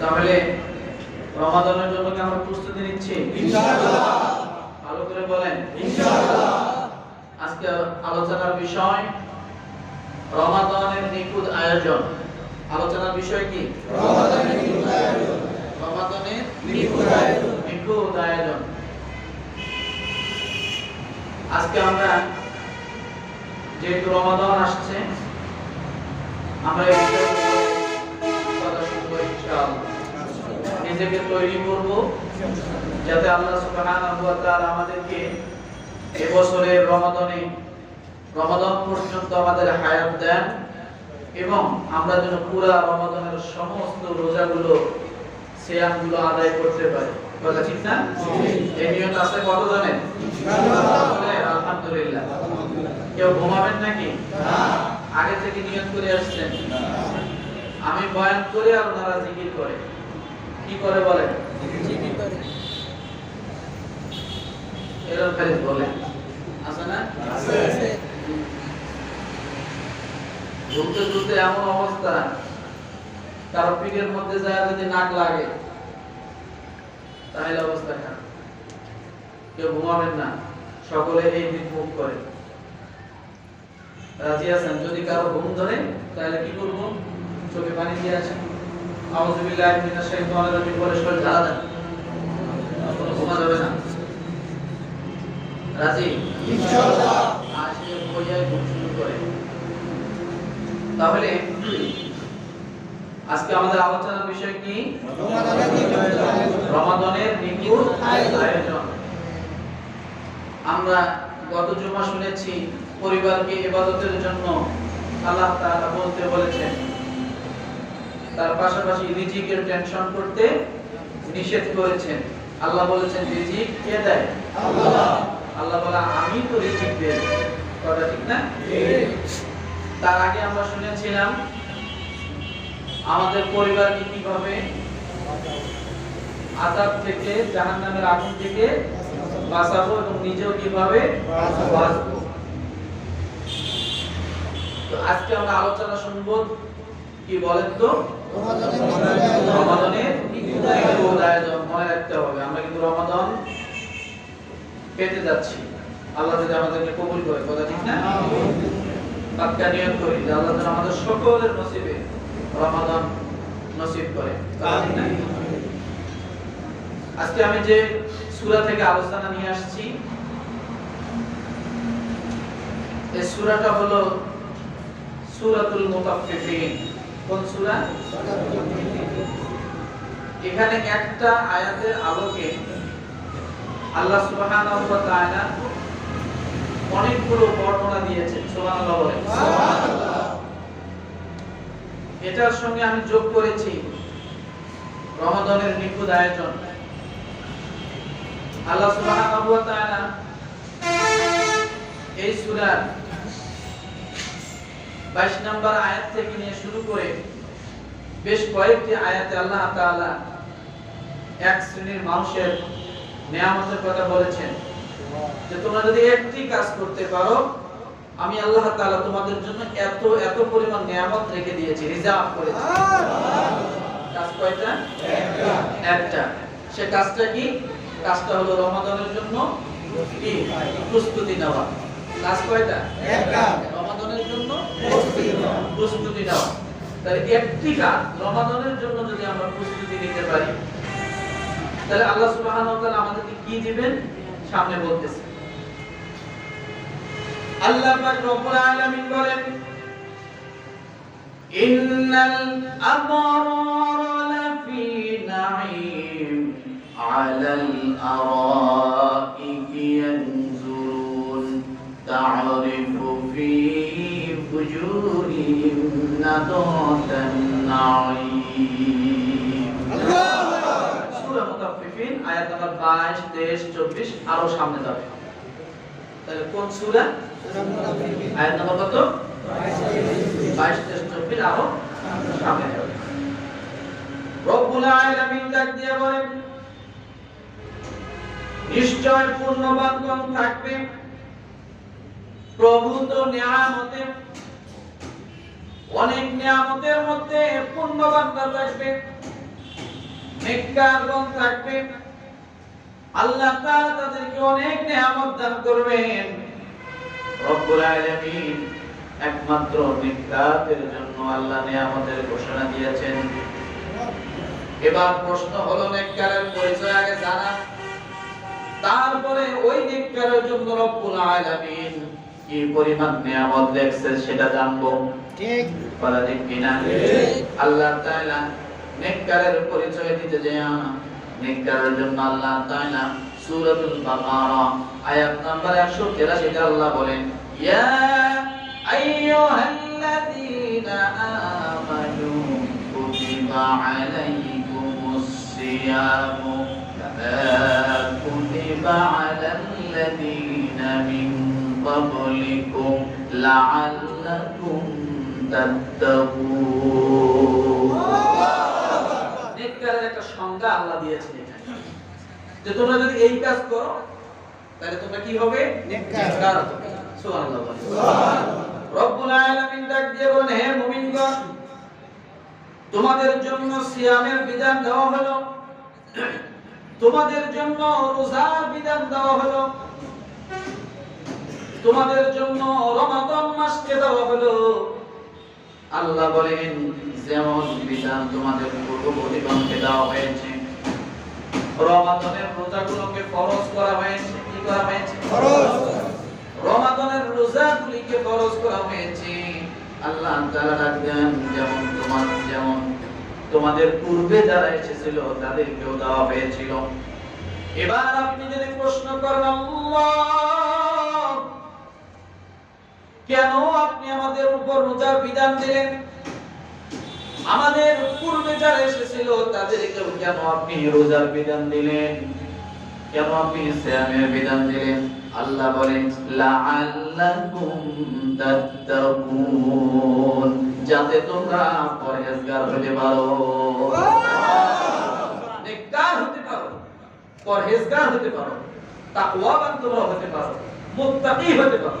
তাহলে রমাদানের জন্য কি আমরা প্রস্তুতি নিচ্ছি? ইনশাআল্লাহ। ভালো করে বলেন। ইনশাআল্লাহ। আজকে আলোচনার বিষয় রমাদানের নিখুঁত আয়োজন। আলোচনার বিষয় কি? রমাদানের নিখুঁত আয়োজন। রমাদানের নিখুঁত আয়োজন। নিখুঁত আয়োজন। আজকে আমরা যেহেতু রমাদান আসছে আমরা নিজেকে তৈরি করব যাতে আল্লাহ সুবহানাহু ওয়া তাআলা আমাদেরকে এবছরের রমাদানে রমাদান পর্যন্ত আমাদের হায়াত দেন এবং আমরা যেন পুরা রমাদানের সমস্ত রোজাগুলো সিয়ামগুলো আদায় করতে পারি। কথা ঠিক না? এই নিয়ত আছে কত জানেন? আলহামদুলিল্লাহ। কেউ ঘুমাবেন নাকি? আগে থেকে নিয়ত করে আসছেন। আমি বয়ান করে আর ওনারা জিকির করে। কি করে বলে? আছে না? ঝুলতে ঝুলতে এমন অবস্থা। কারও পিঠের মধ্যে যায় যদি নাক লাগে তাহলে অবস্থা খারাপ। কেউ ঘুমাবেন না। সকলে এই দিক মুখ করে। রাজি আছেন? যদি কারও ঘুম ধরে তাহলে কি করব? চোখে পানি দিয়ে আসেন আউযুবিল্লাহি মিনাশ শাইতানির রাজিম বলে শরীর ঢালা দেন। ঘুমা যাবে না। রাজি? ইনশাআল্লাহ। আসলে বইয়া ঘুম শুরু করে। তাহলে আজকে আমাদের আলোচনার বিষয় কি? রমাদানের নিখুঁত। আয়োজন। আমরা গত জুমা শুনেছি পরিবারকে ইবাদতের জন্য আল্লাহ তাআলা বলতে বলেছেন তার পাশাপাশি রিজিকের টেনশন করতে নিষেধ করেছেন। আল্লাহ বলেছেন রিজিক কে দেয়? আল্লাহ। আল্লাহ বলে আমি তো রিজিক দেই কথা ঠিক না? তার আগে আমরা শুনেছিলাম আমাদের পরিবারকে কীভাবে আজাব থেকে জাহান্নামের আগুন থেকে বাঁচাবো এবং নিজেও কীভাবে বাঁচাবো। তো আজকে আমরা আলোচনা শুনব কি বলেন তো? আজকে আমি যে সূরা থেকে আলোচনা নিয়ে আসছি এই সূরাটা হলো সূরাতুল মুতাফফিফিন। কোন সূরা? এখানে একটা আয়াতের আলোকে আল্লাহ সুবহানাহু ওয়া তাআলা অনেকগুলো বর্ণনা দিয়েছেন সুবহানাল্লাহ সুবহানাল্লাহ। এটার সঙ্গে আমি যোগ করেছি রমাদানের নিখুঁত আয়োজন। আল্লাহ সুবহানাহু ওয়া তাআলা এই সূরার 22 নম্বর আয়াত থেকে নিয়ে শুরু করে বেশ কয়েকটি আয়াতে আল্লাহ তাআলা এক শ্রেণির মানুষের নিয়ামতের কথা বলেছেন যে তোমরা যদি একটি কাজ করতে পারো, আমি আল্লাহ তাআলা তোমাদের জন্য এত এত পরিমাণ নিয়ামত রেখে দিয়েছি রিজার্ভ করেছি কাজ কয়টা? একটা। সে কাজটা কি? কাজটা হলো রমাদানের জন্য প্রস্তুতি নেওয়া। কাজ কয়টা? একটা রমাদানের জন্য প্রস্তুতি নেওয়া। তাহলে একটি কাজ রমাদানের জন্য যদি আমরা প্রস্তুতি নিতে পারি তাহলে আল্লাহ সুবহানাহু ওয়া তাআলা আমাদেরকে কি দিবেন? সামনে বলতেছে। আল্লাহ পাক রব্বুল আলামিন বলেন ইন্নাল আবরার লাফি নাঈম আলাল আরাইকি ফুজুরিহিম নাদারাতান সূরা মুতাফফিফিন আয়াত নাম্বার 22 23 24 আরও সামনে যাবে। তাহলে কোন সূরা? আয়াত নাম্বার কত? 22 23 24 আরও সামনে যাবে। রব্বুল আলামিন ডাক দিয়ে বলেন, নিশ্চয় পূর্ণবান থাকবে। প্রভু তো নিয়ামতে অনেক নিয়ামতের মধ্যে পূর্ণবানরা থাকবে নেককারগণ থাকবে। আল্লাহ তাআলা তাদেরকে অনেক নিয়ামত দান করবেন। রব্বুল আলামিন একমাত্র নেককারদের জন্য আল্লাহ নিয়ামতের ঘোষণা দিয়েছেন। এবার প্রশ্ন হলো নেককারের পরিচয় আগে জানা। তারপরে ওই নেককারের জন্য রব্বুল আলামিন কি পরিমাণ নিয়ামত দেখছে সেটা জানব? ঠিক। বলা ঠিক কিনা? আল্লাহ তাআলা নেককারের পরিচয় দিতে যায় নেককারের জন্য আল্লাহ তাআলা সূরাতুল বাকারা আয়াত নাম্বার 183 তে আল্লাহ বলেন ইয়া আইয়ুহাল্লাযীনা আমানু কুতিবা আলাইকুমুস সিয়ামু কামা কুতিবা আলাল্লাযীনা মিন قبلكم لعلكم تتقون নেককারের একটা সংজ্ঞা আল্লাহ দিয়েছেন এখানে যে তোমরা যদি এই কাজ করো তাহলে তোমরা কি হবে নেককার। হবে সুবহানাল্লাহ বলেন। রব্বুল আলামিন ডাক দিয়ে বলেন হে মুমিনগণ তোমাদের জন্য সিয়ামের বিধান দেওয়া হলো তোমাদের জন্য রোজার বিধান দেওয়া হলো তোমাদের জন্য রমাদান মাসকে দেওয়া হলো। আল্লাহ বলেন যেমন বিধান তোমাদের পূর্ববর্তীগণকে দেওয়া হয়েছে রমাদানের রোজাগুলোকে ফরজ করা হয়েছে কি করা হয়েছে? খরচ রমাদানের রোজাগুলিকে ফরজ করা হয়েছে। আল্লাহ তাআলা রাখবেন যেমন তোমার যেমন তোমাদের পূর্বে যারা এসেছিল তাদেরকেও দেওয়া হয়েছিল। এবার আপনি যদি প্রশ্ন করেন আল্লাহ! কেন আপনি আমাদের উপর রোজার বিধান দিলেন? আমাদের পূর্বে যারা এসেছিল, তাদেরকেও কেন আপনি রোজার বিধান দিলেন? কেন আপনি সিয়ামের বিধান দিলেন? আল্লাহ বলেন যাতে তোমরা পরহেজগার হতে পারো। নেককার হতে পারো, পরহেজগার হতে পারো, তাকওয়াবান তোমরা হতে পারো, মুত্তাকি হতে পারো।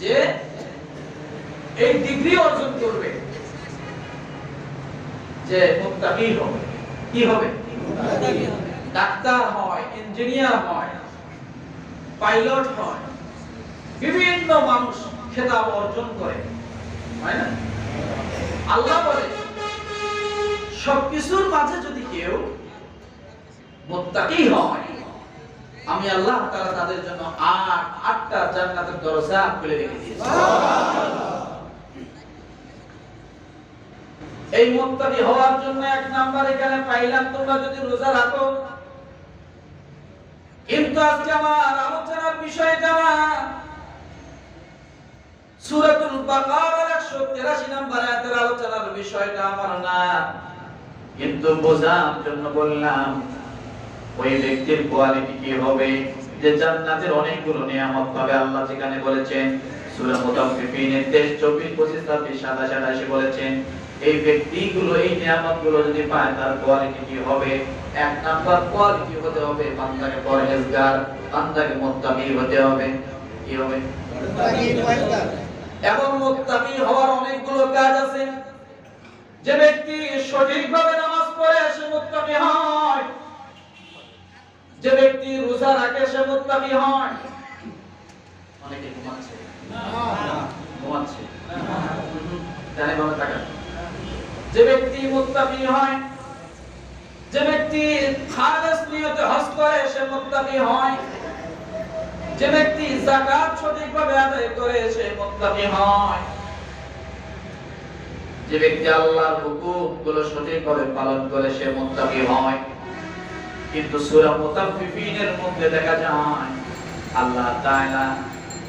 যে এই ডিগ্রি অর্জন করবে যে মুত্তাকি হবে। কি হবে? ডাক্তার হয় ইঞ্জিনিয়ার হয় পাইলট হয় বিভিন্ন মানুষ খেতাব অর্জন করে হয় না? আল্লাহ বলে সবকিছুর মাঝে যদি কেউ মুত্তাকি হয় আমি আল্লাহ তাআলা তাদের জন্য আট, আটটা জান্নাতের দরজা খুলে রেখে এই মুত্তাকি হওয়ার জন্য এক নাম্বার এখানে পাইলাম, তোমরা যদি রোজা রাখো। কিন্তু আজকে আমার আলোচনার বিষয় জানা সূরাতুল বাকারার 183 নম্বর আয়াতের আলোচনার বিষয়টা আমার না। কিন্তু বোঝার জন্য বললাম ওই ব্যক্তির কোয়ালিটি কি হবে? যে জান্নাতের অনেকগুলো নিয়ামত পাবে। আল্লাহ যেখানে বলেছেন সূরা মুতাফফিফিনের 23 24 25 26 27 28 বলেছেন এই ব্যক্তিগুলো এই নিয়ামতগুলো যদি পায় তার কোয়ালিটি কি হবে? এক নাম্বার কোয়ালিটি হতে হবে বান্দাকে পরহেজগার বান্দাকে মুত্তাকি হতে হবে। কি হবে? এবং মুত্তাকি হওয়ার অনেকগুলো কাজ আছে। যে ব্যক্তি সঠিকভাবে নামাজ পড়ে সে মুত্তাকি হয়। যে ব্যক্তি রোজা রাখে সে মুত্তাকি হয়। অনেকে ঘুমাচ্ছে। ঘুমাচ্ছে। জানি ভাবে তাকান। যে ব্যক্তি মুত্তাকি হয় যে ব্যক্তি খালেস নিয়তে হজ করে সে মুত্তাকি হয়। যে ব্যক্তি যাকাত সঠিকভাবে আদায় করে সে মুত্তাকি হয়। যে ব্যক্তি আল্লাহর হুকুমগুলো সঠিকভাবে পালন করে সে মুত্তাকি হয়। কিন্তু সূরা মুতাফফিফিনের মধ্যে দেখা যায় আল্লাহ তাআলা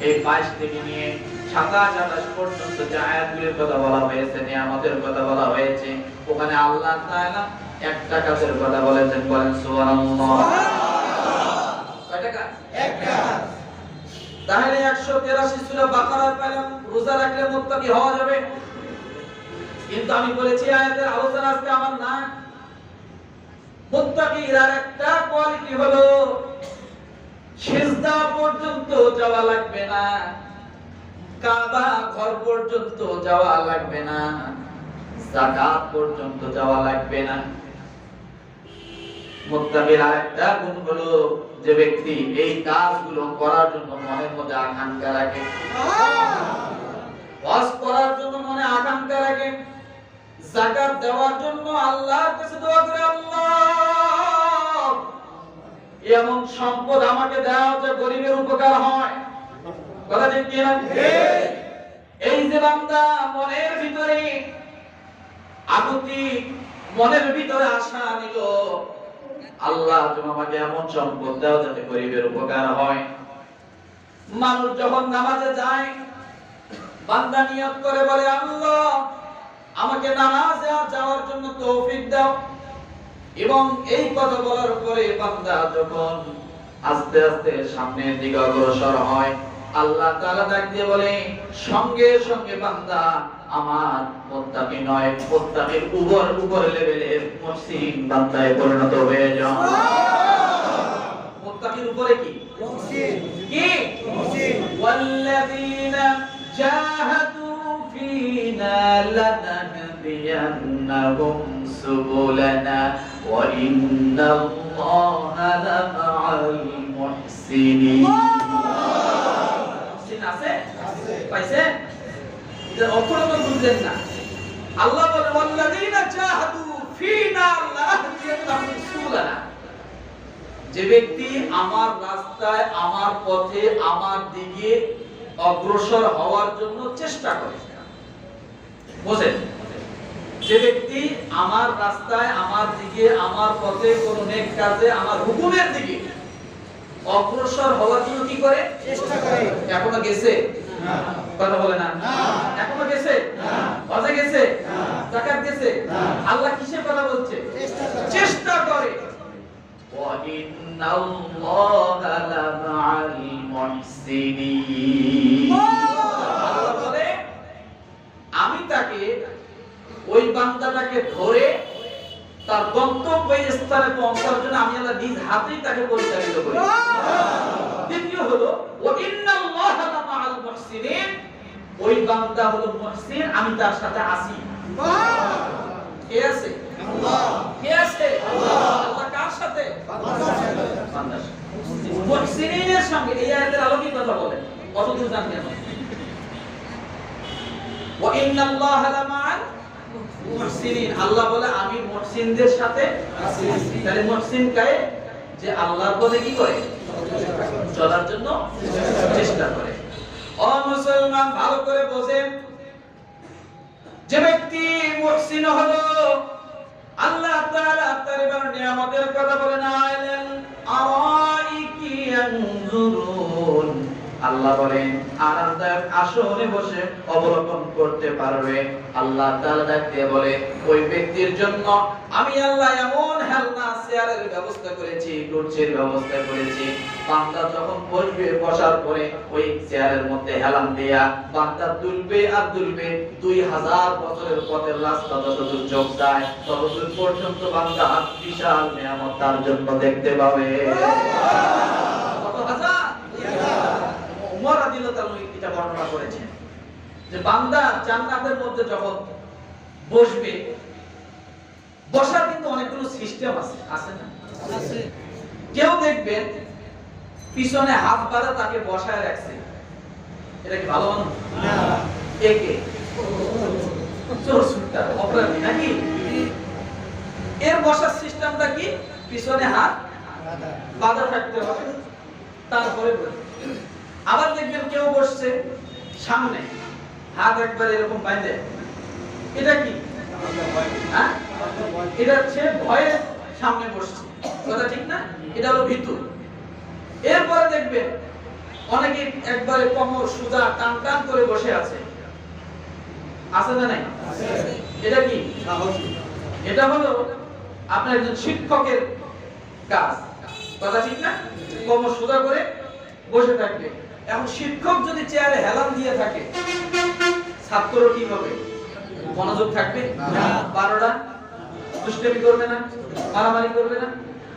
এই 22 থেকে নিয়ে 27 28 পর্যন্ত যে আয়াতগুলোর কথা বলা হয়েছে নিয়ামতের কথা বলা হয়েছে ওখানে আল্লাহ তাআলা একটা কাজের কথা বলেছেন বলেন সুবহানাল্লাহ। কয় টাকা? একটা তাহলে একশো তেরাশি সূরা বাকারায় পেলাম রোজা রাখলে মুত্তাকি হওয়া যাবে। কিন্তু আমি বলেছি আয়াতের আলোচনা আজকে আমার না মুত্তাকির আর একটা কোয়ালিটি হলো সিজদা পর্যন্ত যাওয়া লাগবে না কাবা ঘর পর্যন্ত যাওয়া লাগবে না যাকাত পর্যন্ত যাওয়া লাগবে না। মুত্তাকির আরেকটা গুণ হলো যে ব্যক্তি এই কাজগুলো করার জন্য মনের মধ্যে আকাঙ্ক্ষা রাখে। ওয়াজ করার জন্য যাকাত দেওয়ার জন্য আল্লাহর কাছে দোয়া করে, আল্লাহ, এমন সম্পদ আমাকে দাও যে গরিবের উপকার হয়। কথা ঠিক কি না এই যে বান্দা মনের ভিতরে আকুতি, মনের ভিতরে আশা নিল, আল্লাহ, তুমি আমাকে এমন সম্পদ দাও যাতে গরিবের উপকার হয়। মানুষ যখন নামাজে যায়, বান্দা নিয়ত করে বলে, আল্লাহ আমাকে নামাজে যাওয়ার জন্য তৌফিক দাও। এবং এই কথা বলার পরে বান্দা যখন আস্তে আস্তে সামনের দিকে অগ্রসর হয় আল্লাহ তাআলা ডাক দিয়ে বলে সঙ্গে সঙ্গে বান্দা আমার মুত্তাকি নয় মুত্তাকির উপর উপর লেভেলের মুসলিম বান্দায় পরিণত হয়ে যাও। মুত্তাকির উপরে কি? মুসলিম কি? মুসলিম ওয়াল্লাযীনা জাহাদু فينا لنهدينهم سبلنا وإن الله لمع المحسنين মুহসিন আছে পাইছেন এটার অর্থটা তো বুঝলেন না আল্লাহ বলে ওয়াল্লাযীনা জাহাদু ফীনা লাহদিয়ান্নাহুম সুবুলানা যে ব্যক্তি আমার রাস্তায় আমার পথে আমার দিকে অগ্রসর হওয়ার জন্য চেষ্টা করে বোঝেন যে ব্যক্তি আমার রাস্তায় আমার দিকে আমার পথে কোন নেক কাজে আমার হুকুমের দিকে অগ্রসর হওয়ার জন্য কি করে চেষ্টা করে এখনো গেছে না কথা বলে না না। এখনো গেছে না। হজে গেছে না। জাকাত গেছে না। আল্লাহ কিসের কথা বলছে চেষ্টা করে চেষ্টা করে وَإِنَّ اللَّهَ لَمَعَ الْمُحْسِنِينَ আল্লাহ বলে, আমি তাকে ওই বান্দাটাকে ধরে তার গন্তব্য স্থানে পৌঁছার জন্য আমি আল্লাহ নিজ হাতেই তাকে পরিচালিত করি। দ্বিতীয় হলো, ও ইন্নাল্লাহা মাআল মুহসিনিন। ওই বান্দা হলো মুহসিন, আমি তার সাথে আছি কে আছে? আল্লাহ কে আছে? আল্লাহ আল্লাহ কার সাথে? বান্দার সাথে। বান্দার সঙ্গে এই আয়াতের আলোকে কথা বলে? কতদিন জানেন আপনি আল্লাহ বলে, আমি মুহসিনদের সাথে। তাহলে মুহসিন কায়ে যে আল্লাহর পথে কি করে? চলার জন্য চেষ্টা করে। ও মুসলমান, ভালো করে বোঝেন। যে ব্যক্তি মুহসিন হলো, আল্লাহ তাআলা তার এবার নিয়ামতের কথা বলেন আইলেন, আরাইকি ইয়ানজুরুন? আল্লাহ বলেন আরামদায়ক আসনে বসে অবলোকন করতে পারবে। আল্লাহ বলে, ওই ব্যক্তির জন্য আমি আল্লাহ এমন হেলনা, চেয়ারের ব্যবস্থা করেছি, কুরসির ব্যবস্থা করেছি। বান্দা যখন বসবে, বসার পরে ওই চেয়ারের মধ্যে দেয়া বান্দা আর দুই হাজার বছরের পথের রাস্তা যতদূর ততদূর পর্যন্ত বান্দা বিশাল নিয়ামত তার জন্য দেখতে পাবে কত হাজার উমর রাদিয়াল্লাহু তাআলা এটা বর্ণনা করেছেন। যে বান্দা জান্নাতের মধ্যে যখন বসবে বসার কিন্তু অনেকগুলো সিস্টেম আছে আছে না? আছে। কেউ দেখবেন পিছনে হাত বাঁধা তাকে বসায় রাখছে। এটা কি ভালো না। একে। চোর সুটটা অপরাধী নাকি? এর বসার সিস্টেমটা কি? পিছনে হাত বাধা। থাকতে হবে। তারপরে। আবার দেখবেন কেউ বসছে সামনে, হাত একবার এরকম বাইন্ধে এটা কি? হ্যাঁ? এটা হচ্ছে ভয়ে সামনে বসছে। কথা ঠিক না? এটা হলো এরপরে দেখবেন অনেকে একবারে কোমর, সুজা টান টান করে বসে আছে। আছে না নাই? এটা কি? এটা হলো আপনার একজন শিক্ষকের কাজ। কথা ঠিক না? কোমর, সোজা করে বসে থাকবে। এখন শিক্ষক যদি চেয়ারে হেলান দিয়ে থাকে ছাত্র কি হবে? মনোযোগ থাকবে? বারোটা দুষ্টামি করবে না মারামারি করবে না।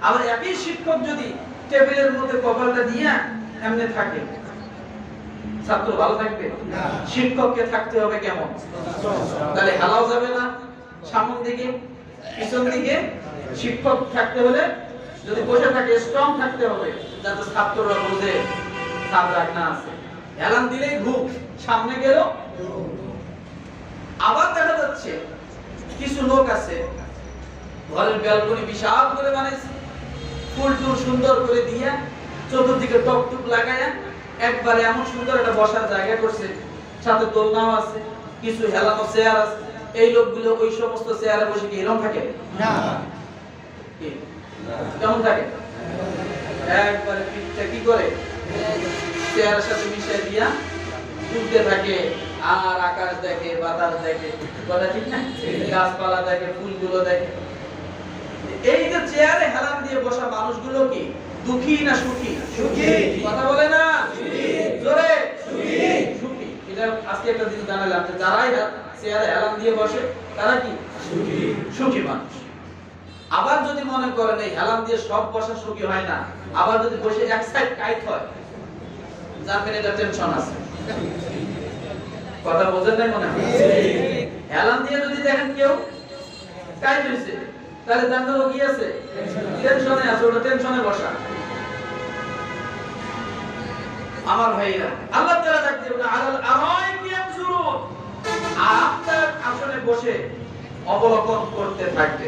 আবার একই শিক্ষক যদি টেবিলের মধ্যে কপালটা দিয়ে এমনি থাকে ছাত্র ভালো থাকবে? শিক্ষককে থাকতে হবে কেমন? তাহলে হেলাও যাবে না সামন দিকে পিছন দিকে। শিক্ষক থাকতে হলে যদি বসে থাকে স্ট্রং থাকতে হবে যাতে ছাত্ররা বোঝে। ছাত্র না আছে। হেলান দিলেই ঘুম সামনে গেল আবার দেখা যাচ্ছে কিছু লোক আছে ঘরের ব্যালকনি বিশাল করে বানাইছে ফুল টুল সুন্দর করে দিয়া চতুর্দিকে টক টুক লাগায়া একবারে এমন সুন্দর একটা বসার জায়গা করছে সাথে দোলনাও আছে কিছু হেলানো চেয়ার আছে এই লোকগুলো ওই সমস্ত চেয়ারে বসে কি এরকম থাকে? না। কেমন থাকে? একবারে পিঠটা কি করে? চেয়ারের সাথে মিশিয়ে দিয়া তুলতে থাকে আর আকাশ দেখে বাতাস দেখে কথা ঠিক না? গাছপালা দেখে ফুলগুলো দেখে। এই যে চেয়ারে হেলান দিয়ে বসা মানুষগুলো কি? দুঃখী না সুখী? সুখী। কথা বলে না? জোরে? সুখী। সুখী। এটা আজকে একটা জিনিস জানালাম যে যারাই চেয়ারে হেলান দিয়ে বসে তারা কি? সুখী। সুখী মানুষ। আবার যদি মনে করেন এই হেলান দিয়ে সব বসা সুখী হয় না আবার যদি বসে এক সাইড কাইট হয় জানবেন এটা টেনশন আছে। কথা বোঝেন নাই মনে হয়? হেলান দিয়ে যদি দেখেন কেউ কাইট হয়েছে তাহলে জানবেন ও কি আছে? টেনশনে আছে, ওটা টেনশনে বসা। আমার ভাইরা, আল্লাহ তাআলা ডাক দিয়ে বলে, আলাল আরাই কি ইয়ানজুরুন আপনার আসলে বসে অবলোকন করতে থাকবে।